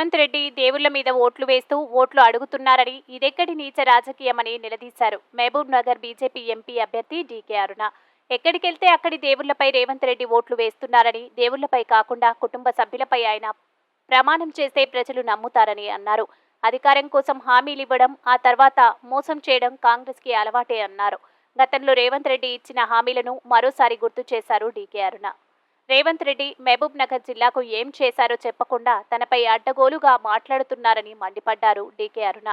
రేవంత్ రెడ్డి దేవుళ్ళ మీద ఓట్లు వేస్తూ ఓట్లు అడుగుతున్నారని ఇదెక్కడి నీచ రాజకీయమని నిలదీశారు. మహబూబ్ నగర్ బీజేపీ ఎంపీ అభ్యర్థి డీకే అరుణ. ఎక్కడికెళ్తే అక్కడి దేవుళ్ళపై రేవంత్ రెడ్డి ఓట్లు వేస్తున్నారని దేవుళ్ళపై కాకుండా కుటుంబ సభ్యులపై ఆయన ప్రమాణం చేస్తే ప్రజలు నమ్ముతారని అన్నారు. అధికారం కోసం హామీలు ఇవ్వడం ఆ తర్వాత మోసం చేయడం కాంగ్రెస్కి అలవాటే అన్నారు. గతంలో రేవంత్ రెడ్డి ఇచ్చిన హామీలను మరోసారి గుర్తు చేశారు డీకే అరుణ. రేవంత్ రెడ్డి మహబూబ్ నగర్ జిల్లాకు ఏం చేశారో చెప్పకుండా తనపై అడ్డగోలుగా మాట్లాడుతున్నారని మండిపడ్డారు డీకే అరుణ.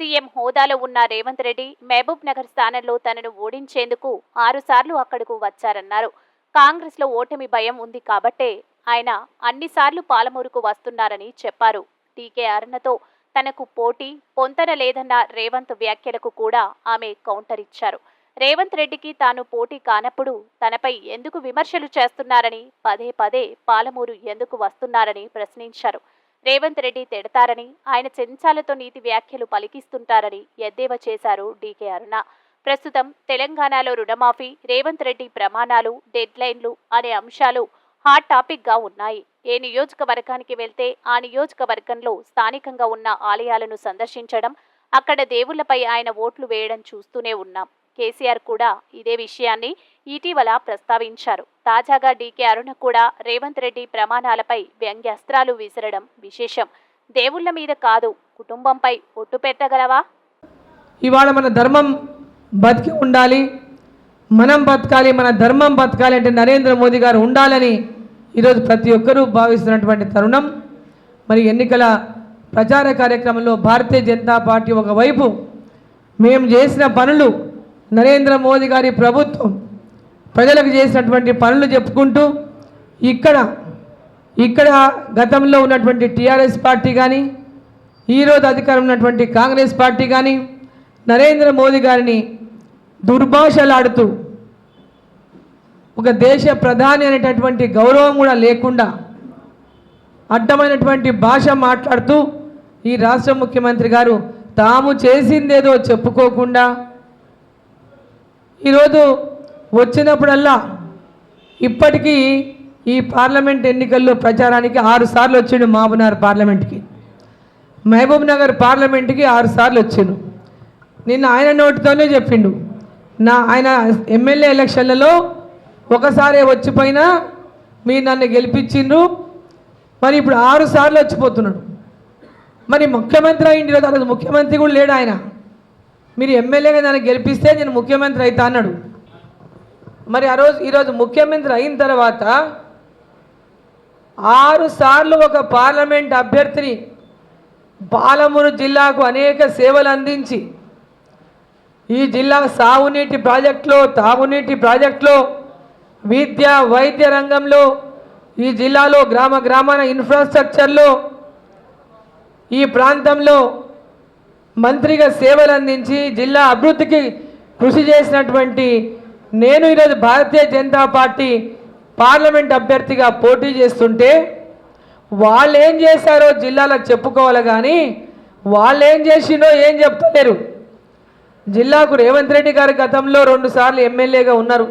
సీఎం హోదాలో ఉన్న రేవంత్ రెడ్డి మహబూబ్ నగర్ స్థానంలో తనను ఓడించేందుకు ఆరుసార్లు అక్కడకు వచ్చారన్నారు. కాంగ్రెస్లో ఓటమి భయం ఉంది కాబట్టే ఆయన అన్నిసార్లు పాలమూరుకు వస్తున్నారని చెప్పారు. టీకే అరుణతో తనకు పోటీ పొంతన లేదన్న రేవంత్ వ్యాఖ్యలకు కూడా ఆమె కౌంటర్ ఇచ్చారు. రేవంత్ రెడ్డికి తాను పోటీ కానప్పుడు తనపై ఎందుకు విమర్శలు చేస్తున్నారని పదే పదే పాలమూరు ఎందుకు వస్తున్నారని ప్రశ్నించారు. రేవంత్ రెడ్డి తిడతారని ఆయన చెంచాలతో నీతి వ్యాఖ్యలు పలికిస్తుంటారని ఎద్దేవా చేశారు డీకే అరుణ. ప్రస్తుతం తెలంగాణలో రుణమాఫీ రేవంత్ రెడ్డి ప్రమాణాలు డెడ్లైన్లు అనే అంశాలు హాట్ టాపిక్గా ఉన్నాయి. ఏ నియోజకవర్గానికి వెళ్తే ఆ నియోజకవర్గంలో స్థానికంగా ఉన్న ఆలయాలను సందర్శించడం అక్కడ దేవుళ్ళపై ఆయన ఓట్లు వేయడం చూస్తూనే ఉన్నాం. కేసీఆర్ కూడా ఇదే విషయాన్ని ఇటీవల ప్రస్తావించారు. తాజాగా డీకే అరుణ కూడా రేవంత్ రెడ్డి ప్రమాణాలపై వ్యంగ్యాస్త్రాలు విసరడం విశేషం. దేవుళ్ళ మీద కాదు కుటుంబంపై ఒట్టు పెట్టగలవా? ఇవాళ మన ధర్మం బతికి ఉండాలి మనం బతకాలి మన ధర్మం బతకాలి అంటే నరేంద్ర మోదీ గారు ఉండాలని ఈరోజు ప్రతి ఒక్కరూ భావిస్తున్నటువంటి తరుణం. మరి ఎన్నికల ప్రచార కార్యక్రమంలో భారతీయ జనతా పార్టీ ఒకవైపు మేము చేసిన పనులు నరేంద్ర మోదీ గారి ప్రభుత్వం ప్రజలకు చేసినటువంటి పనులు చెప్పుకుంటూ ఇక్కడ ఇక్కడ గతంలో ఉన్నటువంటి టీఆర్ఎస్ పార్టీ కానీ ఈరోజు అధికారం ఉన్నటువంటి కాంగ్రెస్ పార్టీ కానీ నరేంద్ర మోదీ గారిని దుర్భాషలాడుతూ ఒక దేశ ప్రధాని అనేటటువంటి గౌరవం కూడా లేకుండా అడ్డమైనటువంటి భాష మాట్లాడుతూ ఈ రాష్ట్ర ముఖ్యమంత్రి గారు తాము చేసిందేదో చెప్పుకోకుండా ఈరోజు వచ్చినప్పుడల్లా ఇప్పటికీ ఈ పార్లమెంట్ ఎన్నికల్లో ప్రచారానికి ఆరు సార్లు వచ్చిండు మహబూబ్నగర్ పార్లమెంట్కి. మహబూబ్ నగర్ పార్లమెంట్కి ఆరు సార్లు వచ్చిండు. నిన్న ఆయన నోటితోనే చెప్పిండు. నా ఆయన ఎమ్మెల్యే ఎలక్షన్లలో ఒకసారి వచ్చిపోయినా మీరు నన్ను గెలిపించిండ్రు. మరి ఇప్పుడు ఆరు సార్లు వచ్చిపోతున్నాడు. మరి ముఖ్యమంత్రి అయింది ఈరోజు ముఖ్యమంత్రి కూడా లేడు ఆయన. మీరు ఎమ్మెల్యేగా నన్ను గెలిపిస్తే నేను ముఖ్యమంత్రి అవుతా అన్నాడు. మరి ఆ రోజు ఈరోజు ముఖ్యమంత్రి అయిన తర్వాత ఆరు సార్లు ఒక పార్లమెంట్ అభ్యర్థిని పాలమూరు జిల్లాకు అనేక సేవలు అందించి ఈ జిల్లా సాగునీటి ప్రాజెక్టులో తాగునీటి ప్రాజెక్టులో విద్య వైద్య రంగంలో ఈ జిల్లాలో గ్రామ గ్రామాన ఇన్ఫ్రాస్ట్రక్చర్లో ఈ ప్రాంతంలో మంత్రిగా సేవలు అందించి జిల్లా అభివృద్ధికి కృషి చేసినటువంటి నేను ఈరోజు భారతీయ జనతా పార్టీ పార్లమెంట్ అభ్యర్థిగా పోటీ చేస్తుంటే వాళ్ళు ఏం చేశారో జిల్లాలో చెప్పుకోవాలి కానీ వాళ్ళు ఏం చేసిండో ఏం చెప్తలేరు. జిల్లాకు రేవంత్ రెడ్డి గారు గతంలో రెండుసార్లు ఎమ్మెల్యేగా ఉన్నారు.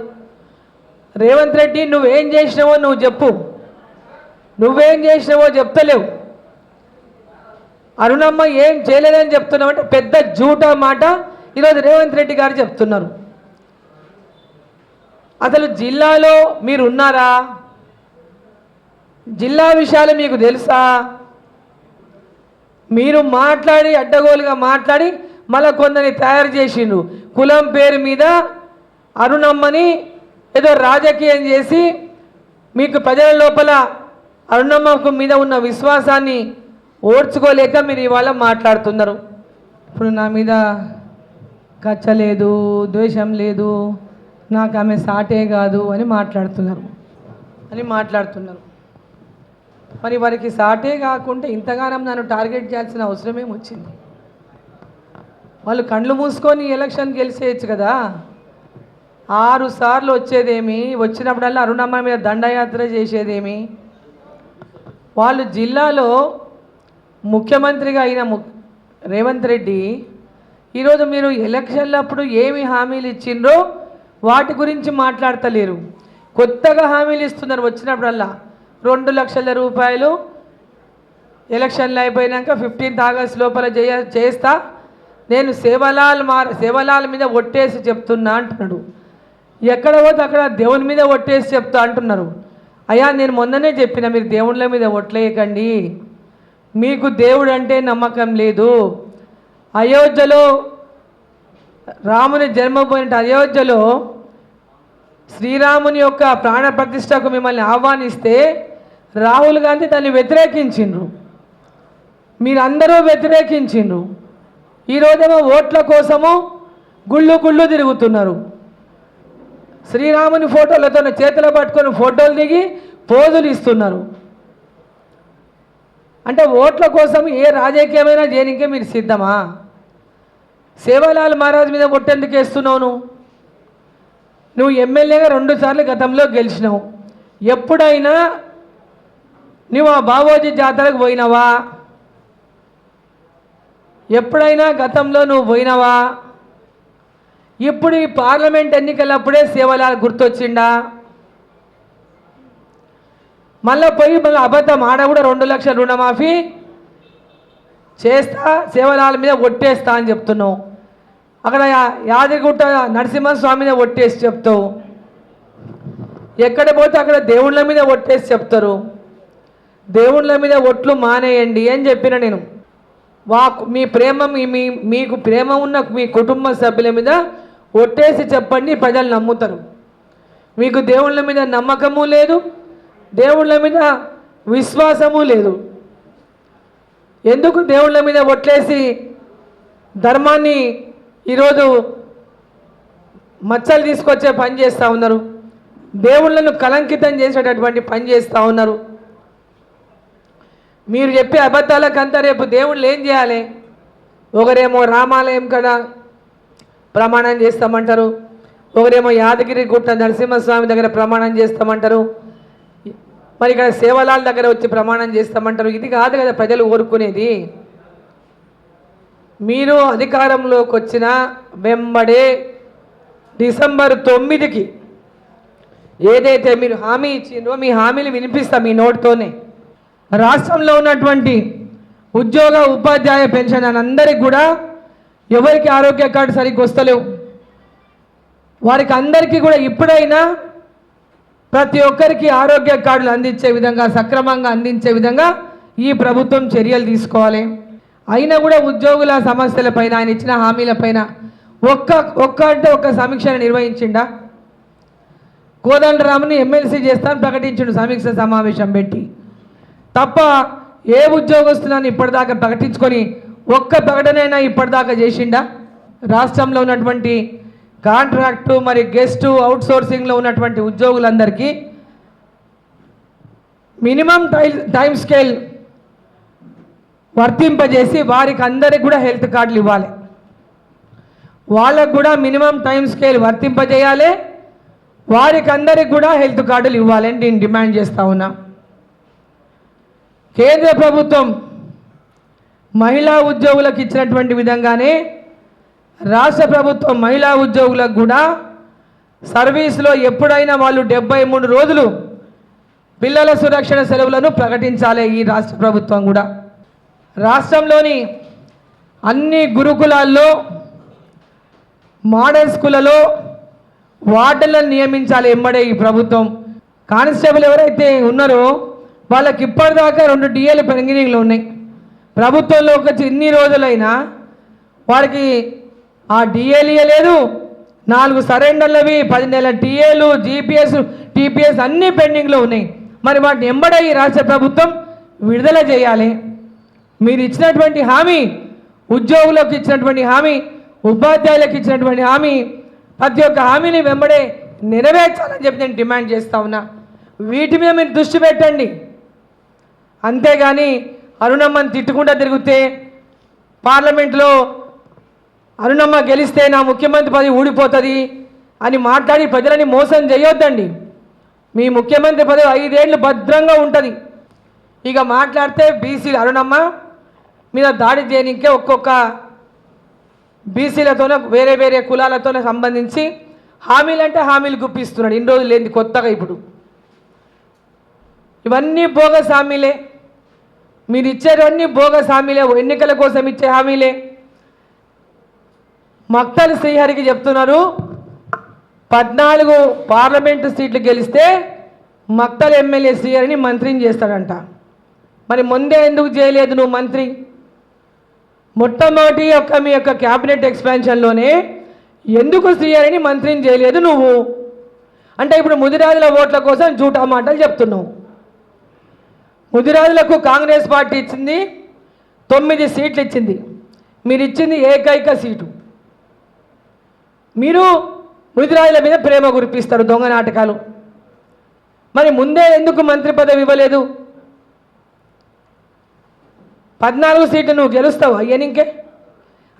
రేవంత్ రెడ్డి నువ్వేం చేసినావో నువ్వు చెప్పు. నువ్వేం చేసినావో చెప్తలేవు. అరుణమ్మ ఏం చేయలేదని చెప్తున్నామంటే పెద్ద జూటా మాట ఈరోజు రేవంత్ రెడ్డి గారు చెప్తున్నారు. అసలు జిల్లాలో మీరు ఉన్నారా జిల్లా విషయాలు మీకు తెలుసా? మీరు మాట్లాడి అడ్డగోలుగా మాట్లాడి మళ్ళీ కొందరిని తయారు చేసిండు కులం పేరు మీద అరుణమ్మని ఏదో రాజకీయం చేసి మీకు ప్రజల లోపల అరుణమ్మకు మీద ఉన్న విశ్వాసాన్ని ఓడ్చుకోలేక మీరు ఇవాళ మాట్లాడుతున్నారు. ఇప్పుడు నా మీద కచ్చ లేదు ద్వేషం లేదు నాకు ఆమె సాటే కాదు అని మాట్లాడుతున్నారు. అని మాట్లాడుతున్నారు. మరి వారికి సాటే కాకుండా ఇంతగానం నన్ను టార్గెట్ చేయాల్సిన అవసరమేమి వచ్చింది. వాళ్ళు కళ్ళు మూసుకొని ఎలక్షన్ గెలిచేయచ్చు కదా. ఆరు సార్లు వచ్చేదేమి? వచ్చినప్పుడల్లా అరుణమ్మ మీద దండయాత్ర చేసేదేమి? వాళ్ళు జిల్లాలో ముఖ్యమంత్రిగా అయిన ము రేవంత్ రెడ్డి ఈరోజు మీరు ఎలక్షన్లప్పుడు ఏమి హామీలు ఇచ్చిండ్రో వాటి గురించి మాట్లాడతలేరు. కొత్తగా హామీలు ఇస్తున్నారు వచ్చినప్పుడల్లా. రెండు లక్షల రూపాయలు ఎలక్షన్లు అయిపోయినాక ఫిఫ్టీన్త్ ఆగస్ట్ లోపల చేయ చేస్తా. నేను సేవలాల్ మా సేవలాల్ మీద ఒట్టేసి చెప్తున్నా అంటున్నాడు. ఎక్కడ పోతే అక్కడ దేవుని మీద ఒట్టేసి చెప్తా అంటున్నారు. అయ్యా నేను మొన్ననే చెప్పిన మీరు దేవుళ్ళ మీద ఒట్లేయకండి. మీకు దేవుడు అంటే నమ్మకం లేదు. అయోధ్యలో రాముని జన్మపోయిన అయోధ్యలో శ్రీరాముని యొక్క ప్రాణ ప్రతిష్టకు మిమ్మల్ని ఆహ్వానిస్తే రాహుల్ గాంధీ దాన్ని వ్యతిరేకించిండ్రు. మీరందరూ వ్యతిరేకించిండ్రు. ఈరోజేమో ఓట్ల కోసము గుళ్ళు గుళ్ళు తిరుగుతున్నారు. శ్రీరాముని ఫోటోలతో చేతులు పట్టుకొని ఫోటోలు దిగి పోజులు ఇస్తున్నారు. అంటే ఓట్ల కోసం ఏ రాజకీయమైనా చేయనికే మీరు సిద్ధమా? సేవాలాల్ మహారాజ్ మీద ఒట్టెందుకు వేస్తున్నావు నువ్వు? నువ్వు ఎమ్మెల్యేగా రెండుసార్లు గతంలో గెలిచినావు. ఎప్పుడైనా నువ్వు ఆ బాబోజీ జాతరకు పోయినావా? ఎప్పుడైనా గతంలో నువ్వు పోయినావా? ఇప్పుడు ఈ పార్లమెంట్ ఎన్నికలప్పుడే సేవలాల్ గుర్తొచ్చిండా? మళ్ళీ పోయి మళ్ళీ అబద్ధం ఆడ కూడా రెండు లక్షల రుణమాఫీ చేస్తా సేవలాల మీద ఒట్టేస్తా అని చెప్తున్నావు. అక్కడ యా- యాదగిరిగుట్ట నరసింహస్వామి మీద ఒట్టేసి చెప్తావు. ఎక్కడ పోతే అక్కడ దేవుళ్ళ మీద ఒట్టేసి చెప్తారు. దేవుళ్ళ మీద ఒట్లు మానేయండి అని చెప్పిన నేను. వా మీ ప్రేమ మీ మీ మీకు ప్రేమ ఉన్న మీ కుటుంబ సభ్యుల మీద ఒట్టేసి చెప్పండి ప్రజలు నమ్ముతారు. మీకు దేవుళ్ళ మీద నమ్మకము లేదు దేవుళ్ళ మీద విశ్వాసము లేదు. ఎందుకు దేవుళ్ళ మీద ఒట్లేసి ధర్మాన్ని ఈరోజు మచ్చలు తీసుకొచ్చే పని చేస్తూ ఉన్నారు? దేవుళ్ళను కలంకితం చేసేటటువంటి పని చేస్తూ ఉన్నారు? మీరు చెప్పే అబద్ధాలకంతా రేపు దేవుళ్ళు ఏం చేయాలి? ఒకరేమో రామాలయం కదా ప్రమాణం చేస్తామంటారు. ఒకరేమో యాదగిరి గుట్ట నరసింహస్వామి దగ్గర ప్రమాణం చేస్తామంటారు. మరి ఇక్కడ సేవలాల దగ్గర వచ్చి ప్రమాణం చేస్తామంటారు. ఇది కాదు కదా ప్రజలు కోరుకునేది మీరు అధికారంలోకి వచ్చిన వెంబడే డిసెంబర్ తొమ్మిదికి ఏదైతే మీరు హామీ ఇచ్చిందో మీ హామీలు వినిపిస్తా మీ నోటితోనే. రాష్ట్రంలో ఉన్నటువంటి ఉద్యోగ ఉపాధ్యాయ పెన్షన్ అని అందరికి కూడా ఎవరికి ఆరోగ్య కార్డు సరిగ్గా వస్తలేవు. వారికి అందరికీ కూడా ఇప్పుడైనా ప్రతి ఒక్కరికి ఆరోగ్య కార్డులు అందించే విధంగా సక్రమంగా అందించే విధంగా ఈ ప్రభుత్వం చర్యలు తీసుకోవాలి. అయినా కూడా ఉద్యోగుల సమస్యలపైన ఆయన ఇచ్చిన హామీలపైన ఒక్క ఒక్క అంటే ఒక్క సమీక్షను నిర్వహించిండా? కోదండరాముని ఎమ్మెల్సీ చేస్తాను ప్రకటించిండు సమీక్ష సమావేశం పెట్టి. తప్ప ఏ ఉద్యోగస్తులని ఇప్పటిదాకా ప్రకటించుకొని ఒక్క ప్రకటనైనా ఇప్పటిదాకా చేసిండా? రాష్ట్రంలో ఉన్నటువంటి కాంట్రాక్టు మరి గెస్టు అవుట్సోర్సింగ్లో ఉన్నటువంటి ఉద్యోగులందరికీ మినిమం టై టైం స్కేల్ వర్తింపజేసి వారికి అందరికి కూడా హెల్త్ కార్డులు ఇవ్వాలి. వాళ్ళకు కూడా మినిమం టైం స్కేల్ వర్తింపజేయాలి. వారికి అందరికి కూడా హెల్త్ కార్డులు ఇవ్వాలని నేను డిమాండ్ చేస్తా ఉన్నా. కేంద్ర ప్రభుత్వం మహిళా ఉద్యోగులకు ఇచ్చినటువంటి విధంగానే రాష్ట్ర ప్రభుత్వం మహిళా ఉద్యోగులకు కూడా సర్వీస్లో ఎప్పుడైనా వాళ్ళు డెబ్బై మూడు రోజులు పిల్లల సురక్షణ సెలవులను ప్రకటించాలి ఈ రాష్ట్ర ప్రభుత్వం కూడా. రాష్ట్రంలోని అన్ని గురుకులాల్లో మోడల్ స్కూళ్ళలో వార్డులను నియమించాలి ఎమ్మడే ఈ ప్రభుత్వం. కానిస్టేబుల్ ఎవరైతే ఉన్నారో వాళ్ళకి ఇప్పటిదాకా రెండు డిఏలు పెండింగ్లో ఉన్నాయి. ప్రభుత్వంలో ఒక ఇన్ని రోజులైనా వారికి ఆ డిఏలు ఇవ్వలేదు నాలుగు సరెండర్లవి పది నెలల టీఏలు జీపీఎస్ టీపీఎస్ అన్నీ పెండింగ్లో ఉన్నాయి. మరి వాటిని ఎంబడే ఈ రాష్ట్ర ప్రభుత్వం విడుదల చేయాలి. మీరు ఇచ్చినటువంటి హామీ ఉద్యోగులకు ఇచ్చినటువంటి హామీ ఉపాధ్యాయులకు ఇచ్చినటువంటి హామీ ప్రతి ఒక్క హామీని వెంబడే నెరవేర్చాలని చెప్పి నేను డిమాండ్ చేస్తా ఉన్నా. వీటి మీద మీరు దృష్టి పెట్టండి. అంతేగాని అరుణమ్మని తిట్టుకుంటూ తిరిగితే పార్లమెంట్లో అరుణమ్మ గెలిస్తే నా ముఖ్యమంత్రి పదవి ఊడిపోతుంది అని మాట్లాడి ప్రజలని మోసం చేయొద్దండి. మీ ముఖ్యమంత్రి పదవి ఐదేళ్ళు భద్రంగా ఉంటుంది. ఇక మాట్లాడితే బీసీలు అరుణమ్మ మీద దాడి చేయనికే ఒక్కొక్క బీసీలతోనే వేరే వేరే కులాలతోనే సంబంధించి హామీలు అంటే హామీలు గుప్పిస్తున్నాడు. ఇన్ని రోజులు లేని కొత్తగా ఇప్పుడు. ఇవన్నీ బోగస్ హామీలే మీరు ఇచ్చేవన్నీ బోగస్ హామీలే ఎన్నికల కోసం ఇచ్చే హామీలే. మక్తల్ శ్రీహరికి చెప్తున్నారు పద్నాలుగు పార్లమెంటు సీట్లు గెలిస్తే మక్తల్ ఎమ్మెల్యే శ్రీహరిని మంత్రిని చేస్తాడంట. మరి ముందే ఎందుకు చేయలేదు నువ్వు మంత్రి? మొట్టమొదటి యొక్క మీ యొక్క క్యాబినెట్ ఎక్స్పాన్షన్లోనే ఎందుకు శ్రీహరిని మంత్రిని చేయలేదు నువ్వు? అంటే ఇప్పుడు ముదిరాజుల ఓట్ల కోసం జూటా మాటలు చెప్తున్నావు. ముదిరాజులకు కాంగ్రెస్ పార్టీ ఇచ్చింది తొమ్మిది సీట్లు ఇచ్చింది. మీరు ఇచ్చింది ఏకైక సీటు. మీరు ముదిరాజుల మీద ప్రేమ కురిపిస్తారు దొంగ నాటకాలు. మరి ముందే ఎందుకు మంత్రి పదవి ఇవ్వలేదు? పద్నాలుగు సీట్లు నువ్వు గెలుస్తావు అయ్యనింకే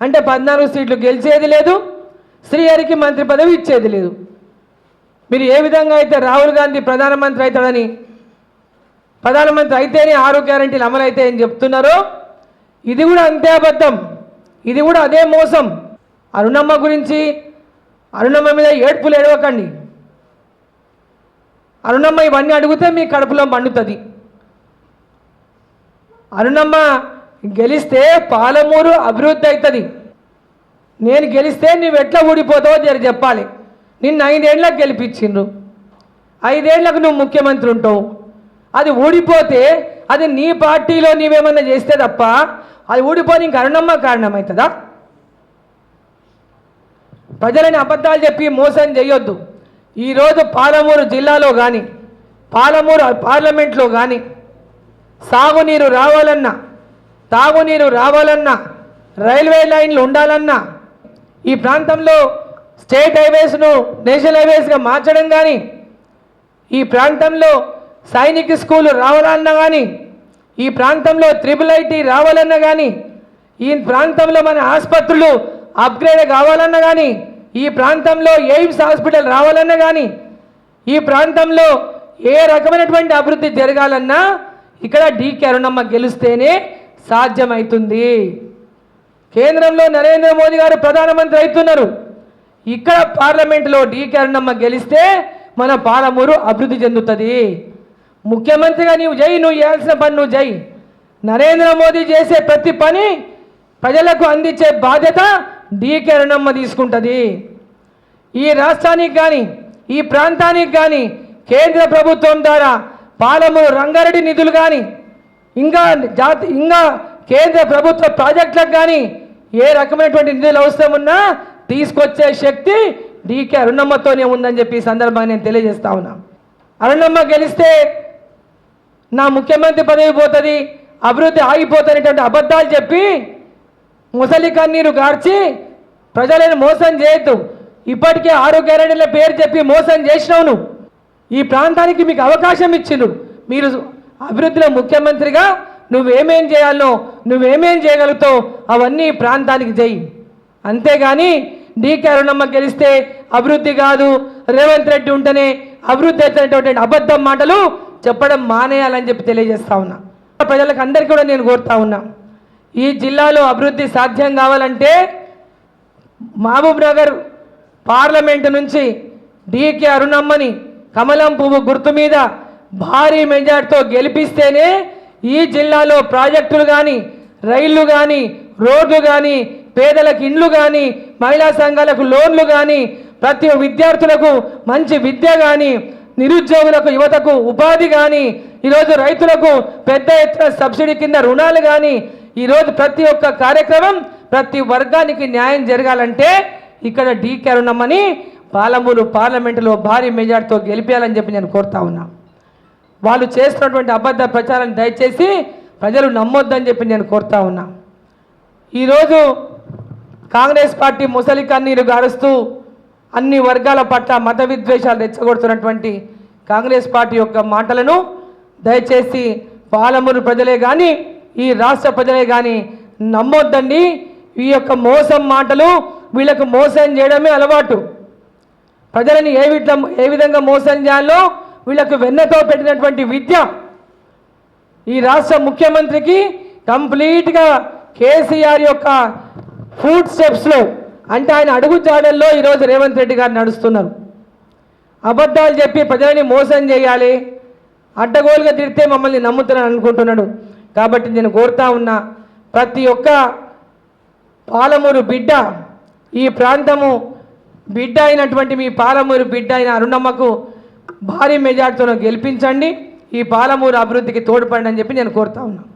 అంటే పద్నాలుగు సీట్లు గెలిచేది లేదు శ్రీహరికి మంత్రి పదవి ఇచ్చేది లేదు. మీరు ఏ విధంగా అయితే రాహుల్ గాంధీ ప్రధానమంత్రి అవుతాడని ప్రధానమంత్రి అయితేనే ఆరు గ్యారంటీలు అమలైతాయని చెప్తున్నారో ఇది కూడా అంతే అబద్ధం. ఇది కూడా అదే మోసం. అరుణమ్మ గురించి అరుణమ్మ మీద ఏడుపులు ఏడవకండి. అరుణమ్మ ఇవన్నీ అడిగితే మీ కడుపులో మండుతుంది. అరుణమ్మ గెలిస్తే పాలమూరు అభివృద్ధి అవుతుంది నేను గెలిస్తే నువ్వు ఎట్లా ఊడిపోతావో జర చెప్పాలి. నిన్ను ఐదేళ్ళకు గెలిపించిండ్రు. ఐదేళ్ళకు నువ్వు ముఖ్యమంత్రి ఉంటావు. అది ఊడిపోతే అది నీ పార్టీలో నీవేమన్నా చేస్తే తప్ప అది ఊడిపోయి ఇంకా అరుణమ్మ కారణమవుతుందా ప్రజలని అబద్ధాలు చెప్పి మోసం చేయొద్దు. ఈరోజు పాలమూరు జిల్లాలో కానీ పాలమూరు పార్లమెంట్లో కానీ సాగునీరు రావాలన్నా తాగునీరు రావాలన్నా రైల్వే లైన్లు ఉండాలన్నా ఈ ప్రాంతంలో స్టేట్ హైవేస్ను నేషనల్ హైవేస్గా మార్చడం కానీ ఈ ప్రాంతంలో సైనిక స్కూలు రావాలన్నా కానీ ఈ ప్రాంతంలో త్రిబుల్ ఐటీ రావాలన్నా కానీ ఈ ప్రాంతంలో మన ఆసుపత్రులు అప్గ్రేడ్ కావాలన్నా కానీ ఈ ప్రాంతంలో ఎయిమ్స్ హాస్పిటల్ రావాలన్నా కానీ ఈ ప్రాంతంలో ఏ రకమైనటువంటి అభివృద్ధి జరగాలన్నా ఇక్కడ డీకే అరుణమ్మ గెలిస్తేనే సాధ్యమవుతుంది కేంద్రంలో నరేంద్ర మోదీ గారు ప్రధానమంత్రి అవుతున్నారు. ఇక్కడ పార్లమెంట్లో డీకే అరుణమ్మ గెలిస్తే మన పాలమూరు అభివృద్ధి చెందుతుంది. ముఖ్యమంత్రిగా నీవు జై నువ్వు చేయాల్సిన పని నువ్వు జై. నరేంద్ర మోదీ చేసే ప్రతి పని ప్రజలకు అందించే బాధ్యత డీకే రుణమ్మ తీసుకుంటుంది. ఈ రాష్ట్రానికి కానీ ఈ ప్రాంతానికి కానీ కేంద్ర ప్రభుత్వం ద్వారా పాలమూరు రంగారెడ్డి నిధులు కానీ ఇంకా జాతి ఇంకా కేంద్ర ప్రభుత్వ ప్రాజెక్టులకు కానీ ఏ రకమైనటువంటి నిధులు అవసరం ఉన్నా తీసుకొచ్చే శక్తి డీకే అరుణమ్మతోనే ఉందని చెప్పి ఈ సందర్భంగా నేను తెలియజేస్తా ఉన్నా. అరుణమ్మ గెలిస్తే నా ముఖ్యమంత్రి పదవి పోతుంది అభివృద్ధి ఆగిపోతున్నటువంటి అబద్ధాలు చెప్పి ముసలి కన్నీరు గార్చి ప్రజలను మోసం చేయొద్దు. ఇప్పటికే ఆరు గ్యారెంటీల పేరు చెప్పి మోసం చేసినావు ఈ ప్రాంతానికి మీకు అవకాశం ఇచ్చిండు. మీరు అభివృద్ధిలో ముఖ్యమంత్రిగా నువ్వేమేం చేయాలో నువ్వేమేం చేయగలుగుతావు అవన్నీ ప్రాంతానికి చేయి. అంతేగాని డీకే అరుణమ్మ గెలిస్తే అభివృద్ధి కాదు. రేవంత్ రెడ్డి ఉంటేనే అభివృద్ధి అవుతున్నటువంటి అబద్ధం మాటలు చెప్పడం మానేయాలని చెప్పి తెలియజేస్తా ఉన్నా. ప్రజలకు అందరికీ కూడా నేను కోరుతా ఉన్నా. ఈ జిల్లాలో అభివృద్ధి సాధ్యం కావాలంటే మహబూబ్ నగర్ పార్లమెంటు నుంచి డికే అరుణమ్మని కమలం పువ్వు గుర్తు మీద భారీ మెజార్టీతో గెలిపిస్తేనే ఈ జిల్లాలో ప్రాజెక్టులు కానీ రైళ్ళు కానీ రోడ్లు కానీ పేదలకు ఇండ్లు కానీ మహిళా సంఘాలకు లోన్లు కానీ ప్రతి విద్యార్థులకు మంచి విద్య కానీ నిరుద్యోగులకు యువతకు ఉపాధి కానీ ఈరోజు రైతులకు పెద్ద ఎత్తున సబ్సిడీ కింద రుణాలు కానీ ఈరోజు ప్రతి ఒక్క కార్యక్రమం ప్రతి వర్గానికి న్యాయం జరగాలంటే ఇక్కడ డీ కరుణమ్మని పాలమూరు పార్లమెంటులో భారీ మెజార్టీతో గెలిపించాలని చెప్పి నేను కోరుతా ఉన్నా. వాళ్ళు చేస్తున్నటువంటి అబద్ధ ప్రచారాన్ని దయచేసి ప్రజలు నమ్మొద్దని చెప్పి నేను కోరుతా ఉన్నా. ఈరోజు కాంగ్రెస్ పార్టీ ముసలి కన్నీరు గారుస్తూ అన్ని వర్గాల పట్ల మత విద్వేషాలు రెచ్చగొడుతున్నటువంటి కాంగ్రెస్ పార్టీ యొక్క మాటలను దయచేసి పాలమూరు ప్రజలే కానీ ఈ రాష్ట్ర ప్రజలే కానీ నమ్మొద్దండి. ఈ యొక్క మోసం మాటలు వీళ్ళకు మోసం చేయడమే అలవాటు. ప్రజలని ఏ విధ ఏ విధంగా మోసం చేయాలో వీళ్ళకు వెన్నతో పెట్టినటువంటి విద్య. ఈ రాష్ట్ర ముఖ్యమంత్రికి కంప్లీట్గా కేసీఆర్ యొక్క ఫుడ్ స్టెప్స్లో అంటే ఆయన అడుగు జాడల్లో ఈరోజు రేవంత్ రెడ్డి గారు నడుస్తున్నారు. అబద్ధాలు చెప్పి ప్రజలని మోసం చేయాలి. అడ్డగోలుగా తిడితే మమ్మల్ని నమ్ముతున్నాను అనుకుంటున్నాడు. కాబట్టి నేను కోరుతా ఉన్నా ప్రతి ఒక్క పాలమూరు బిడ్డ ఈ ప్రాంతము బిడ్డ అయినటువంటి మీ పాలమూరు బిడ్డ అయిన అరుణమ్మకు భారీ మెజార్టీతో గెలిపించండి. ఈ పాలమూరు అభివృద్ధికి తోడ్పడండి అని చెప్పి నేను కోరుతా ఉన్నాను